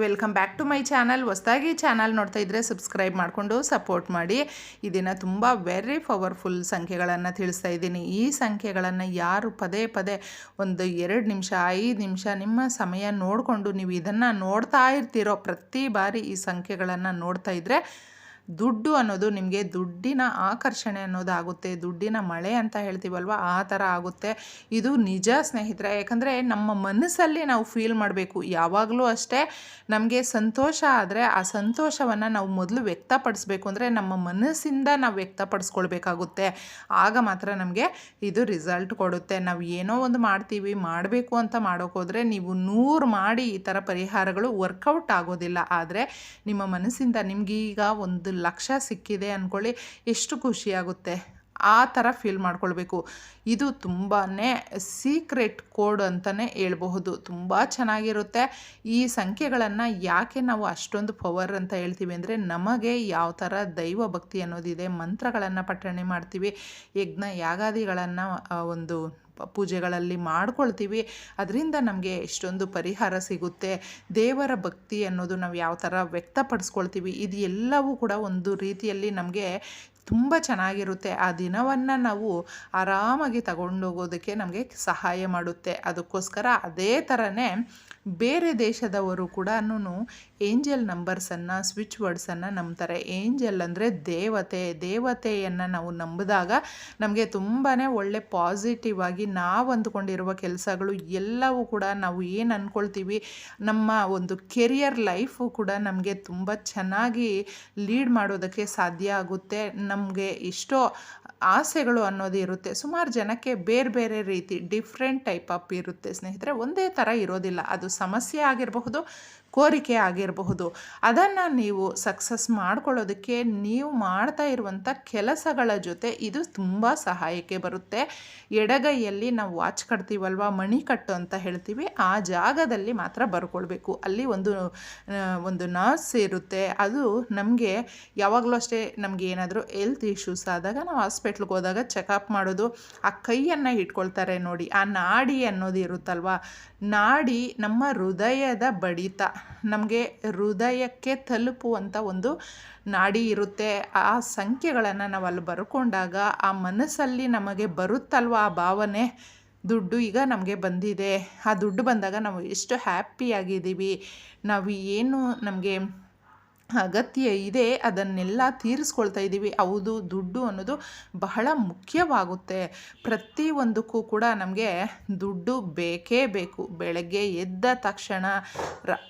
Welcome back to my channel. ಹೊಸದಾಗಿ channel ನೋಡ್ತಾ ಇದ್ದರೆ ಸಬ್ಸ್ಕ್ರೈಬ್ ಮಾಡಿಕೊಂಡು ಸಪೋರ್ಟ್ ಮಾಡಿ. ಇದನ್ನು ತುಂಬ ವೆರಿ ಪವರ್ಫುಲ್ ಸಂಖ್ಯೆಗಳನ್ನು ತಿಳಿಸ್ತಾ ಇದ್ದೀನಿ. ಈ ಸಂಖ್ಯೆಗಳನ್ನು ಯಾರು ಪದೇ ಪದೇ ಒಂದು ಎರಡು ನಿಮಿಷ, ಐದು ನಿಮಿಷ ನಿಮ್ಮ ಸಮಯ ನೋಡಿಕೊಂಡು ನೀವು ಇದನ್ನು ನೋಡ್ತಾ ಇರ್ತೀರೋ ಪ್ರತಿ ಬಾರಿ ಈ ಸಂಖ್ಯೆಗಳನ್ನು ನೋಡ್ತಾ ಇದ್ದರೆ ದುಡ್ಡು ಅನ್ನೋದು ನಿಮಗೆ ದುಡ್ಡಿನ ಆಕರ್ಷಣೆ ಅನ್ನೋದಾಗುತ್ತೆ, ದುಡ್ಡಿನ ಮಳೆ ಅಂತ ಹೇಳ್ತೀವಲ್ವ, ಆ ಥರ ಆಗುತ್ತೆ. ಇದು ನಿಜ ಸ್ನೇಹಿತರೆ, ಯಾಕಂದರೆ ನಮ್ಮ ಮನಸ್ಸಲ್ಲಿ ನಾವು ಫೀಲ್ ಮಾಡಬೇಕು. ಯಾವಾಗಲೂ ಅಷ್ಟೇ ನಮಗೆ ಸಂತೋಷ ಆದರೆ ಆ ಸಂತೋಷವನ್ನು ನಾವು ಮೊದಲು ವ್ಯಕ್ತಪಡಿಸ್ಬೇಕು. ಅಂದರೆ ನಮ್ಮ ಮನಸ್ಸಿಂದ ನಾವು ವ್ಯಕ್ತಪಡಿಸ್ಕೊಳ್ಬೇಕಾಗುತ್ತೆ. ಆಗ ಮಾತ್ರ ನಮಗೆ ಇದು ರಿಸಲ್ಟ್ ಕೊಡುತ್ತೆ. ನಾವು ಏನೋ ಒಂದು ಮಾಡ್ತೀವಿ, ಮಾಡಬೇಕು ಅಂತ ಮಾಡೋಕ್ಕೋದ್ರೆ ನೀವು ನೂರು ಮಾಡಿ ಈ ಥರ ಪರಿಹಾರಗಳು ವರ್ಕೌಟ್ ಆಗೋದಿಲ್ಲ. ಆದರೆ ನಿಮ್ಮ ಮನಸ್ಸಿಂದ ನಿಮಗೀಗ ಒಂದು ಲಕ್ಷ ಸಿಕ್ಕಿದೆ ಅಂದ್ಕೊಳ್ಳಿ ಎಷ್ಟು ಖುಷಿಯಾಗುತ್ತೆ. ಆ ಥರ ಫೀಲ್ ಮಾಡ್ಕೊಳ್ಬೇಕು. ಇದು ತುಂಬಾ ಸೀಕ್ರೆಟ್ ಕೋಡ್ ಅಂತಲೇ ಹೇಳ್ಬಹುದು. ತುಂಬ ಚೆನ್ನಾಗಿರುತ್ತೆ. ಈ ಸಂಖ್ಯೆಗಳನ್ನು ಯಾಕೆ ನಾವು ಅಷ್ಟೊಂದು ಪವರ್ ಅಂತ ಹೇಳ್ತೀವಿ ಅಂದರೆ, ನಮಗೆ ಯಾವ ಥರ ದೈವ ಭಕ್ತಿ ಅನ್ನೋದಿದೆ, ಮಂತ್ರಗಳನ್ನು ಪಠಣೆ ಮಾಡ್ತೀವಿ, ಯಜ್ಞ ಯಾಗಾದಿಗಳನ್ನು ಒಂದು ಪೂಜೆಗಳಲ್ಲಿ ಮಾಡ್ಕೊಳ್ತೀವಿ. ಅದರಿಂದ ನಮಗೆ ಎಷ್ಟೊಂದು ಪರಿಹಾರ ಸಿಗುತ್ತೆ. ದೇವರ ಭಕ್ತಿ ಅನ್ನೋದು ನಾವು ಯಾವ ಥರ ವ್ಯಕ್ತಪಡಿಸ್ಕೊಳ್ತೀವಿ, ಇದು ಎಲ್ಲವೂ ಕೂಡ ಒಂದು ರೀತಿಯಲ್ಲಿ ನಮಗೆ ತುಂಬ ಚೆನ್ನಾಗಿರುತ್ತೆ. ಆ ದಿನವನ್ನು ನಾವು ಆರಾಮಾಗಿ ತಗೊಂಡೋಗೋದಕ್ಕೆ ನಮಗೆ ಸಹಾಯ ಮಾಡುತ್ತೆ. ಅದಕ್ಕೋಸ್ಕರ ಅದೇ ಥರನೇ ಬೇರೆ ದೇಶದವರು ಕೂಡ ಏಂಜಲ್ ನಂಬರ್ಸನ್ನು, ಸ್ವಿಚ್ ವರ್ಡ್ಸನ್ನು ನಂಬ್ತಾರೆ. ಏಂಜಲ್ ಅಂದರೆ ದೇವತೆ. ದೇವತೆಯನ್ನು ನಾವು ನಂಬಿದಾಗ ನಮಗೆ ತುಂಬಾ ಒಳ್ಳೆ ಪಾಸಿಟಿವ್ ಆಗಿ ನಾವು ಅಂದುಕೊಂಡಿರುವ ಕೆಲಸಗಳು ಎಲ್ಲವೂ ಕೂಡ ನಾವು ಏನು ಅಂದ್ಕೊಳ್ತೀವಿ ನಮ್ಮ ಒಂದು ಕೆರಿಯರ್ ಲೈಫು ಕೂಡ ನಮಗೆ ತುಂಬ ಚೆನ್ನಾಗಿ ಲೀಡ್ ಮಾಡೋದಕ್ಕೆ ಸಾಧ್ಯ ಆಗುತ್ತೆ. ನಮಗೆ ಎಷ್ಟೋ ಆಸೆಗಳು ಅನ್ನೋದು ಇರುತ್ತೆ. ಸುಮಾರು ಜನಕ್ಕೆ ಬೇರೆ ಬೇರೆ ರೀತಿ ಡಿಫ್ರೆಂಟ್ ಟೈಪ್ ಆಫ್ ಇರುತ್ತೆ. ಸ್ನೇಹಿತರೆ, ಒಂದೇ ಥರ ಇರೋದಿಲ್ಲ. ಅದು ಸಮಸ್ಯೆ ಆಗಿರಬಹುದು, ಕೋರಿಕೆ ಆಗಿರಬಹುದು. ಅದನ್ನು ನೀವು ಸಕ್ಸಸ್ ಮಾಡ್ಕೊಳ್ಳೋದಕ್ಕೆ ನೀವು ಮಾಡ್ತಾ ಇರುವಂಥ ಕೆಲಸಗಳ ಜೊತೆ ಇದು ತುಂಬ ಸಹಾಯಕ್ಕೆ ಬರುತ್ತೆ. ಎಡಗೈಯಲ್ಲಿ ನಾವು ವಾಚ್ ಕಟ್ತೀವಲ್ವ? ಮಣಿ ಕಟ್ಟು ಅಂತ ಹೇಳ್ತೀವಿ. ಆ ಜಾಗದಲ್ಲಿ ಮಾತ್ರ ಬರ್ಕೊಳ್ಬೇಕು. ಅಲ್ಲಿ ಒಂದು ಒಂದು ನರ್ಸ್ ಇರುತ್ತೆ. ಅದು ನಮಗೆ ಯಾವಾಗಲೂ ಅಷ್ಟೇ ನಮಗೆ ಏನಾದರೂ ಹೆಲ್ತ್ ಇಶ್ಯೂಸ್ ಆದಾಗ ನಾವು ಹಾಸ್ಪಿಟ್ಲ್ಗೆ ಹೋದಾಗ ಚೆಕಪ್ ಮಾಡೋದು, ಆ ಕೈಯನ್ನು ಇಟ್ಕೊಳ್ತಾರೆ ನೋಡಿ, ಆ ನಾಡಿ ಅನ್ನೋದು ಇರುತ್ತಲ್ವ? ನಾಡಿ ನಮ್ಮ ಹೃದಯದ ಬಡಿತ, ನಮಗೆ ಹೃದಯಕ್ಕೆ ತಲುಪುವಂಥ ಒಂದು ನಾಡಿ ಇರುತ್ತೆ. ಆ ಸಂಖ್ಯೆಗಳನ್ನು ನಾವು ಅಲ್ಲಿ ಬರ್ಕೊಂಡಾಗ ಆ ಮನಸ್ಸಲ್ಲಿ ನಮಗೆ ಬರುತ್ತಲ್ವ ಆ ಭಾವನೆ? ದುಡ್ಡು ಈಗ ನಮಗೆ ಬಂದಿದೆ. ಆ ದುಡ್ಡು ಬಂದಾಗ ನಾವು ಎಷ್ಟು ಹ್ಯಾಪಿಯಾಗಿದ್ದೀವಿ ನಾವು ಏನು ನಮಗೆ ಅಗತ್ಯ ಇದೆ, ಅದನ್ನೆಲ್ಲ ತೀರಿಸ್ಕೊಳ್ತಾ ಇದ್ದೀವಿ. ಹೌದು, ದುಡ್ಡು ಅನ್ನೋದು ಬಹಳ ಮುಖ್ಯವಾಗುತ್ತೆ. ಪ್ರತಿಯೊಂದಕ್ಕೂ ಕೂಡ ನಮಗೆ ದುಡ್ಡು ಬೇಕೇ ಬೇಕು. ಬೆಳಗ್ಗೆ ಎದ್ದ ತಕ್ಷಣ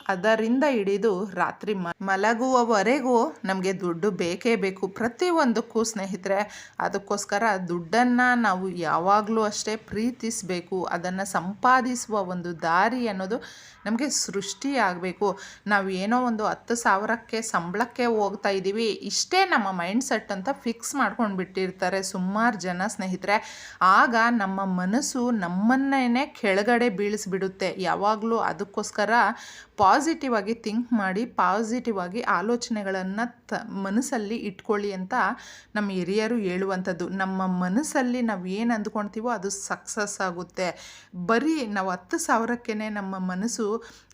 ಅದರಿಂದ ಹಿಡಿದು ರಾತ್ರಿ ಮಲಗುವವರೆಗೂ ನಮಗೆ ದುಡ್ಡು ಬೇಕೇ ಬೇಕು. ಪ್ರತಿಯೊಂದಕ್ಕೂ ಸ್ನೇಹಿತರೆ, ಅದಕ್ಕೋಸ್ಕರ ದುಡ್ಡನ್ನು ನಾವು ಯಾವಾಗಲೂ ಅಷ್ಟೇ ಪ್ರೀತಿಸಬೇಕು. ಅದನ್ನು ಸಂಪಾದಿಸುವ ಒಂದು ದಾರಿ ಅನ್ನೋದು ನಮಗೆ ಸೃಷ್ಟಿಯಾಗಬೇಕು. ನಾವು ಏನೋ ಒಂದು ಹತ್ತು ಸಾವಿರಕ್ಕೆ ಸಂಬಳಕ್ಕೆ ಹೋಗ್ತಾ ಇದ್ದೀವಿ ಇಷ್ಟೇ ನಮ್ಮ ಮೈಂಡ್ ಸೆಟ್ ಅಂತ ಫಿಕ್ಸ್ ಮಾಡ್ಕೊಂಡು ಬಿಟ್ಟಿರ್ತಾರೆ ಸುಮಾರು ಜನ ಸ್ನೇಹಿತರೆ. ಆಗ ನಮ್ಮ ಮನಸ್ಸು ನಮ್ಮನ್ನೇ ಕೆಳಗಡೆ ಬೀಳಿಸ್ಬಿಡುತ್ತೆ. ಯಾವಾಗಲೂ ಅದಕ್ಕೋಸ್ಕರ ಪಾಸಿಟಿವ್ ಆಗಿ ಥಿಂಕ್ ಮಾಡಿ ಪಾಸಿಟಿವ್ ಆಗಿ ಆಲೋಚನೆಗಳನ್ನು ತ, ಮನಸ್ಸಲ್ಲಿ ಇಟ್ಕೊಳ್ಳಿ ಅಂತ ನಮ್ಮ ಹಿರಿಯರು ಹೇಳುವಂಥದ್ದು. ನಮ್ಮ ಮನಸ್ಸಲ್ಲಿ ನಾವು ಏನು ಅಂದ್ಕೊಳ್ತೀವೋ ಅದು ಸಕ್ಸಸ್ ಆಗುತ್ತೆ. ಬರೀ ನಾವು ಹತ್ತು ಸಾವಿರಕ್ಕೇ ನಮ್ಮ ಮನಸ್ಸು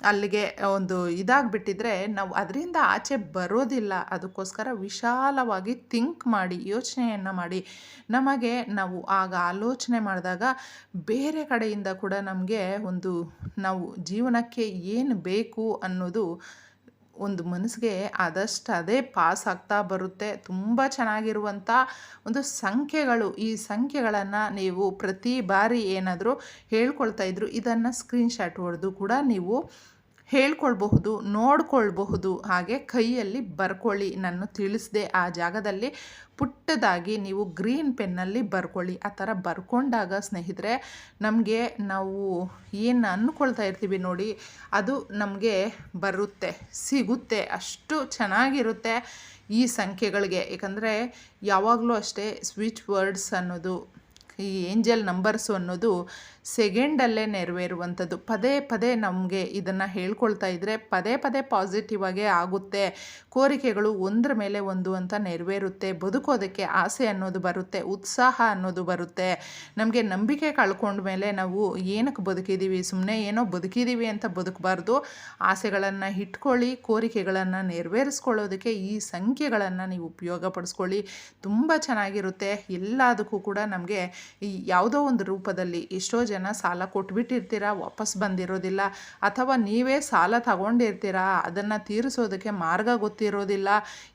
ಅಲ್ಲಿಗೆ ಒಂದು ಇದಾಗಿಬಿಟ್ಟಿದ್ರೆ ನಾವು ಅದರಿಂದ ಆಚೆ ಬರೋದಿಲ್ಲ. ಅದಕ್ಕೋಸ್ಕರ ವಿಶಾಲವಾಗಿ ಥಿಂಕ್ ಮಾಡಿ, ಯೋಚನೆಯನ್ನು ಮಾಡಿ. ನಮಗೆ ನಾವು ಆಗ ಆಲೋಚನೆ ಮಾಡಿದಾಗ ಬೇರೆ ಕಡೆಯಿಂದ ಕೂಡ ನಮಗೆ ಒಂದು ನಾವು ಜೀವನಕ್ಕೆ ಏನು ಬೇಕು ಅನ್ನೋದು ಒಂದು ಮನಸ್ಸಿಗೆ ಆದಷ್ಟು ಅದೇ ಪಾಸ್ ಆಗ್ತಾ ಬರುತ್ತೆ. ತುಂಬ ಚೆನ್ನಾಗಿರುವಂಥ ಒಂದು ಸಂಖ್ಯೆಗಳು. ಈ ಸಂಖ್ಯೆಗಳನ್ನು ನೀವು ಪ್ರತಿ ಬಾರಿ ಏನಾದರೂ ಹೇಳ್ಕೊಳ್ತಾ ಇದ್ರು, ಇದನ್ನು ಸ್ಕ್ರೀನ್ಶಾಟ್ ಹೊಡೆದು ಕೂಡ ನೀವು ಹೇಳ್ಕೊಳ್ಬಹುದು, ನೋಡ್ಕೊಳ್ಬಹುದು, ಹಾಗೆ ಕೈಯಲ್ಲಿ ಬರ್ಕೊಳ್ಳಿ ನಾನು ತಿಳಿಸದೆ ಆ ಜಾಗದಲ್ಲಿ. ಪುಟ್ಟದಾಗಿ ನೀವು ಗ್ರೀನ್ ಪೆನ್ನಲ್ಲಿ ಬರ್ಕೊಳ್ಳಿ. ಆ ಥರ ಬರ್ಕೊಂಡಾಗ ಸ್ನೇಹಿತರೆ, ನಮಗೆ ನಾವು ಏನು ಅಂದ್ಕೊಳ್ತಾ ಇರ್ತೀವಿ ನೋಡಿ, ಅದು ನಮಗೆ ಬರುತ್ತೆ, ಸಿಗುತ್ತೆ, ಅಷ್ಟು ಚೆನ್ನಾಗಿರುತ್ತೆ ಈ ಸಂಖ್ಯೆಗಳಿಗೆ. ಏಕೆಂದರೆ ಯಾವಾಗಲೂ ಅಷ್ಟೇ ಸ್ವಿಚ್ ವರ್ಡ್ಸ್ ಅನ್ನೋದು ಈ ಏಂಜಲ್ ನಂಬರ್ಸು ಅನ್ನೋದು ಸೆಕೆಂಡಲ್ಲೇ ನೆರವೇರುವಂಥದ್ದು. ಪದೇ ಪದೇ ನಮಗೆ ಇದನ್ನು ಹೇಳ್ಕೊಳ್ತಾ ಇದ್ದರೆ ಪದೇ ಪದೇ ಪಾಸಿಟಿವ್ ಆಗೇ ಆಗುತ್ತೆ. ಕೋರಿಕೆಗಳು ಒಂದರ ಮೇಲೆ ಒಂದು ಅಂತ ನೆರವೇರುತ್ತೆ. ಬದುಕೋದಕ್ಕೆ ಆಸೆ ಅನ್ನೋದು ಬರುತ್ತೆ. ಉತ್ಸಾಹ ಅನ್ನೋದು ಬರುತ್ತೆ. ನಮಗೆ ನಂಬಿಕೆ ಕಳ್ಕೊಂಡ್ಮೇಲೆ ನಾವು ಏನಕ್ಕೆ ಬದುಕಿದ್ದೀವಿ ಸುಮ್ಮನೆ ಏನೋ ಬದುಕಿದ್ದೀವಿ ಅಂತ ಬದುಕಬಾರ್ದು. ಆಸೆಗಳನ್ನು ಇಟ್ಕೊಳ್ಳಿ, ಕೋರಿಕೆಗಳನ್ನು ನೆರವೇರಿಸ್ಕೊಳ್ಳೋದಕ್ಕೆ ಈ ಸಂಖ್ಯೆಗಳನ್ನು ನೀವು ಉಪಯೋಗಪಡಿಸ್ಕೊಳ್ಳಿ. ತುಂಬ ಚೆನ್ನಾಗಿರುತ್ತೆ. ಎಲ್ಲದಕ್ಕೂ ಕೂಡ ನಮಗೆ ಈ ಯಾವುದೋ ಒಂದು ರೂಪದಲ್ಲಿ ಎಷ್ಟೋ ಜನ ಸಾಲ ಕೊಟ್ಬಿಟ್ಟಿರ್ತೀರಾ, ವಾಪಸ್ ಬಂದಿರೋದಿಲ್ಲ, ಅಥವಾ ನೀವೇ ಸಾಲ ತಗೊಂಡಿರ್ತೀರಾ, ಅದನ್ನು ತೀರಿಸೋದಕ್ಕೆ ಮಾರ್ಗ ಗೊತ್ತಿರೋದಿಲ್ಲ,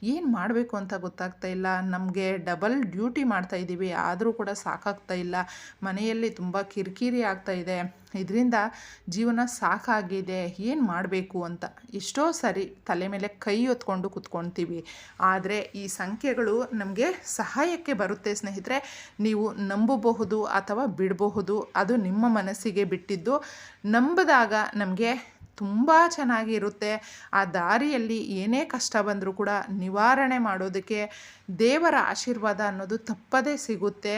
ಏನು ಮಾಡಬೇಕು ಅಂತ ಗೊತ್ತಾಗ್ತಾ ಇಲ್ಲ. ನಮಗೆ ಡಬಲ್ ಡ್ಯೂಟಿ ಮಾಡ್ತಾ ಇದ್ದೀವಿ ಆದರೂ ಕೂಡ ಸಾಕಾಗ್ತಾ ಇಲ್ಲ. ಮನೆಯಲ್ಲಿ ತುಂಬ ಕಿರಿಕಿರಿ ಆಗ್ತಾ ಇದೆ. ಇದರಿಂದ ಜೀವನ ಸಾಕಾಗಿದೆ, ಏನು ಮಾಡಬೇಕು ಅಂತ ಎಷ್ಟೋ ಸರಿ ತಲೆ ಮೇಲೆ ಕೈ ಹೊತ್ಕೊಂಡು ಕುತ್ಕೊಳ್ತೀವಿ ಆದರೆ ಈ ಸಂಖ್ಯೆಗಳು ನಮಗೆ ಸಹಾಯಕ್ಕೆ ಬರುತ್ತೆ ಸ್ನೇಹಿತರೆ. ನೀವು ನಂಬಬಹುದು ಅಥವಾ ಬಿಡಬಹುದು, ಅದು ನಿಮ್ಮ ಮನಸ್ಸಿಗೆ ಬಿಟ್ಟಿದ್ದು ನಂಬಿದಾಗ ನಮಗೆ ತುಂಬ ಚೆನ್ನಾಗಿರುತ್ತೆ ಆ ದಾರಿಯಲ್ಲಿ ಏನೇ ಕಷ್ಟ ಬಂದರೂ ಕೂಡ ನಿವಾರಣೆ ಮಾಡೋದಕ್ಕೆ ದೇವರ ಆಶೀರ್ವಾದ ಅನ್ನೋದು ತಪ್ಪದೇ ಸಿಗುತ್ತೆ.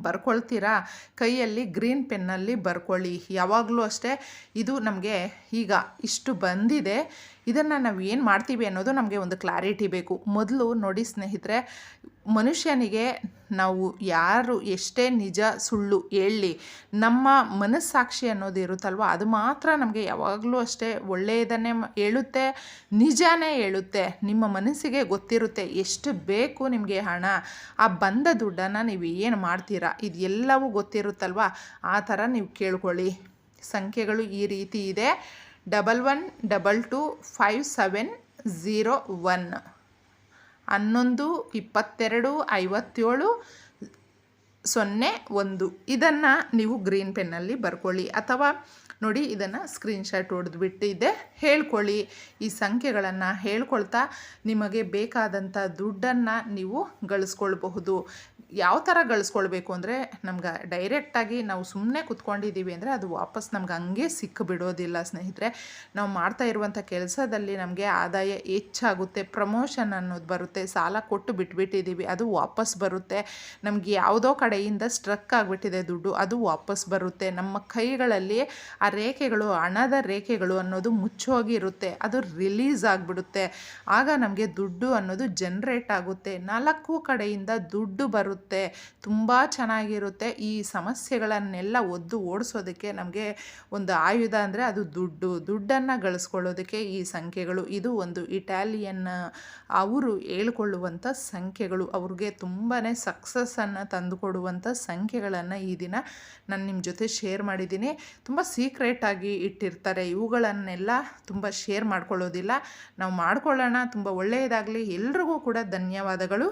ಬರ್ಕೊಳ್ತೀರಾ? ಕೈಯಲ್ಲಿ ಗ್ರೀನ್ ಪೆನ್ನಲ್ಲಿ ಬರ್ಕೊಳ್ಳಿ. ಯಾವಾಗಲೂ ಅಷ್ಟೇ ಇದು ನಮಗೆ ಈಗ ಇಷ್ಟು ಬಂದಿದೆ. ಇದನ್ನು ನಾವು ಏನು ಮಾಡ್ತೀವಿ ಅನ್ನೋದು ನಮಗೆ ಒಂದು ಕ್ಲಾರಿಟಿ ಬೇಕು. ಮೊದಲು ನೋಡಿ ಸ್ನೇಹಿತರೆ, ಮನುಷ್ಯನಿಗೆ ನಾವು ಯಾರು ಎಷ್ಟೇ ನಿಜ ಸುಳ್ಳು ಹೇಳಲಿ ನಮ್ಮ ಮನಸ್ಸಾಕ್ಷಿ ಅನ್ನೋದು ಇರುತ್ತಲ್ವ? ಅದು ಮಾತ್ರ ನಮಗೆ ಯಾವಾಗಲೂ ಅಷ್ಟೇ ಒಳ್ಳೆಯದನ್ನೇ ಹೇಳುತ್ತೆ, ನಿಜಾನೇ ಹೇಳುತ್ತೆ, ನಿಮ್ಮ ಮನಸ್ಸಿಗೆ ಗೊತ್ತಿರುತ್ತೆ ಎಷ್ಟು ಬೇಕು ನಿಮಗೆ ಹಣ. ಆ ಬಂದ ದುಡ್ಡನ್ನು ನೀವು ಏನು ಮಾಡ್ತೀರಾ? ಇದೆಲ್ಲವೂ ಎಲ್ಲವೂ ಗೊತ್ತಿರುತ್ತಲ್ವ? ಆ ಥರ ನೀವು ಕೇಳ್ಕೊಳ್ಳಿ. ಸಂಖ್ಯೆಗಳು ಈ ರೀತಿ ಇದೆ. Double one, double two, five seven, zero one. ಹನ್ನೊಂದು, ಇಪ್ಪತ್ತೆರಡು, ಐವತ್ತೇಳು, ಸೊನ್ನೆ, ಒಂದು. ಇದನ್ನು ನೀವು ಗ್ರೀನ್ ಪೆನ್ನಲ್ಲಿ ಬರ್ಕೊಳ್ಳಿ. ಅಥವಾ ನೋಡಿ, ಇದನ್ನು ಸ್ಕ್ರೀನ್ಶಾಟ್ ಹೊಡೆದ್ಬಿಟ್ಟಿದ್ದೆ ಹೇಳ್ಕೊಳ್ಳಿ. ಈ ಸಂಖ್ಯೆಗಳನ್ನು ಹೇಳ್ಕೊಳ್ತಾ ನಿಮಗೆ ಬೇಕಾದಂಥ ದುಡ್ಡನ್ನು ನೀವು ಗಳಿಸ್ಕೊಳ್ಬಹುದು. ಯಾವ ಥರ ಗಳಿಸ್ಕೊಳ್ಬೇಕು ಅಂದರೆ ನಮ್ಗೆ ಡೈರೆಕ್ಟಾಗಿ ನಾವು ಸುಮ್ಮನೆ ಕುತ್ಕೊಂಡಿದ್ದೀವಿ ಅಂದರೆ ಅದು ವಾಪಸ್ ನಮ್ಗೆ ಹಂಗೆ ಸಿಕ್ಕಿಬಿಡೋದಿಲ್ಲ ಸ್ನೇಹಿತರೆ. ನಾವು ಮಾಡ್ತಾ ಇರುವಂಥ ಕೆಲಸದಲ್ಲಿ ನಮಗೆ ಆದಾಯ ಹೆಚ್ಚಾಗುತ್ತೆ ಪ್ರಮೋಷನ್ ಅನ್ನೋದು ಬರುತ್ತೆ, ಸಾಲ ಕೊಟ್ಟು ಬಿಟ್ಬಿಟ್ಟಿದ್ದೀವಿ ಅದು ವಾಪಸ್ ಬರುತ್ತೆ. ನಮಗೆ ಯಾವುದೋ ಕಡೆಯಿಂದ ಸ್ಟ್ರಕ್ ಆಗಿಬಿಟ್ಟಿದೆ ದುಡ್ಡು, ಅದು ವಾಪಸ್ ಬರುತ್ತೆ. ನಮ್ಮ ಕೈಗಳಲ್ಲಿ ಆ ರೇಖೆಗಳು, ಹಣದ ರೇಖೆಗಳು ಅನ್ನೋದು ಮುಚ್ಚೋಗಿರುತ್ತೆ, ಅದು ರಿಲೀಸ್ ಆಗಿಬಿಡುತ್ತೆ. ಆಗ ನಮಗೆ ದುಡ್ಡು ಅನ್ನೋದು ಜನ್ರೇಟ್ ಆಗುತ್ತೆ. ನಾಲ್ಕು ಕಡೆಯಿಂದ ದುಡ್ಡು ಬರುತ್ತೆ ತುಂಬ ಚೆನ್ನಾಗಿರುತ್ತೆ. ಈ ಸಮಸ್ಯೆಗಳನ್ನೆಲ್ಲ ಒದ್ದು ಓಡಿಸೋದಕ್ಕೆ ನಮಗೆ ಒಂದು ಆಯುಧ ಅಂದರೆ ಅದು ದುಡ್ಡು. ದುಡ್ಡನ್ನು ಗಳಿಸ್ಕೊಳ್ಳೋದಕ್ಕೆ ಈ ಸಂಖ್ಯೆಗಳು. ಇದು ಒಂದು ಇಟಾಲಿಯನ್ ಅವರು ಹೇಳ್ಕೊಳ್ಳುವಂಥ ಸಂಖ್ಯೆಗಳು. ಅವ್ರಿಗೆ ತುಂಬಾ ಸಕ್ಸಸ್ಸನ್ನು ತಂದುಕೊಡುವಂಥ ಸಂಖ್ಯೆಗಳನ್ನು ಈ ದಿನ ನಾನು ನಿಮ್ಮ ಜೊತೆ ಶೇರ್ ಮಾಡಿದ್ದೀನಿ. ತುಂಬ ಸೀಕ್ರೆಟಾಗಿ ಇಟ್ಟಿರ್ತಾರೆ. ಇವುಗಳನ್ನೆಲ್ಲ ತುಂಬ ಶೇರ್ ಮಾಡ್ಕೊಳ್ಳೋದಿಲ್ಲ. ನಾವು ಮಾಡ್ಕೊಳ್ಳೋಣ. ತುಂಬ ಒಳ್ಳೆಯದಾಗಲಿ. ಎಲ್ರಿಗೂ ಕೂಡ ಧನ್ಯವಾದಗಳು.